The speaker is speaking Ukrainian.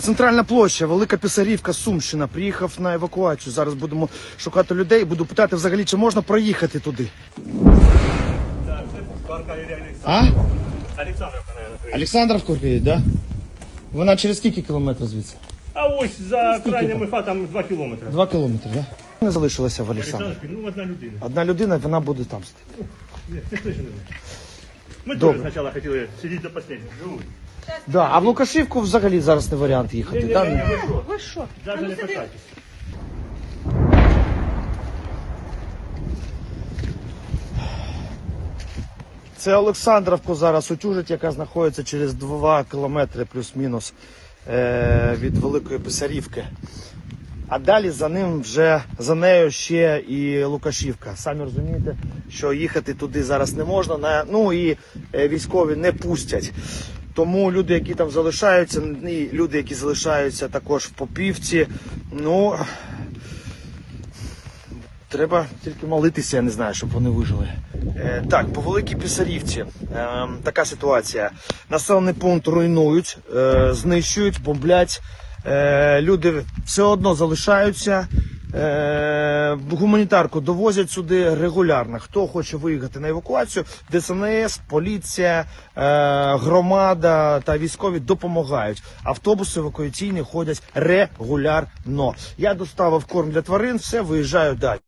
Центральна площа, Велика Писарівка, Сумщина. Приїхав на евакуацію. Зараз будемо шукати людей. Буду питати взагалі, чи можна проїхати туди. А? Олександровка, наверное. Олександровку їде, да? Вона через скільки кілометрів звідси? А ось за крайнім МФА там 2 кілометри. Два кілометри, да? Не залишилося в Олександрі. Олександровки, ну одна людина. Одна людина, вона буде там сидіти. Ні, це точно не знаю. Ми Добре. теж спочатку хотіли сидіти до останнього. Да, а в Лукашівку взагалі зараз не варіант їхати. ні, да? ні, ні, ви що? Ви що? Даже ну не питайтесь. Це Олександровку зараз утюжить, яка знаходиться через 2 кілометри плюс-мінус е, від Великої Писарівки. А далі за ним вже за нею ще і Лукашівка. Самі розумієте, що їхати туди зараз не можна. На, ну і е, військові не пустять. Тому люди, які там залишаються, і люди, які залишаються також в Попівці, ну Треба тільки молитися, я не знаю, щоб вони вижили. Е, так, по Великій Писарівці е, така ситуація. Населений пункт руйнують, е, знищують, бомблять. Е, люди все одно залишаються. Е, гуманітарку довозять сюди регулярно. Хто хоче виїхати на евакуацію, ДСНС, поліція, е, громада та військові допомагають. Автобуси евакуаційні ходять регулярно. Я доставив корм для тварин, все виїжджаю далі.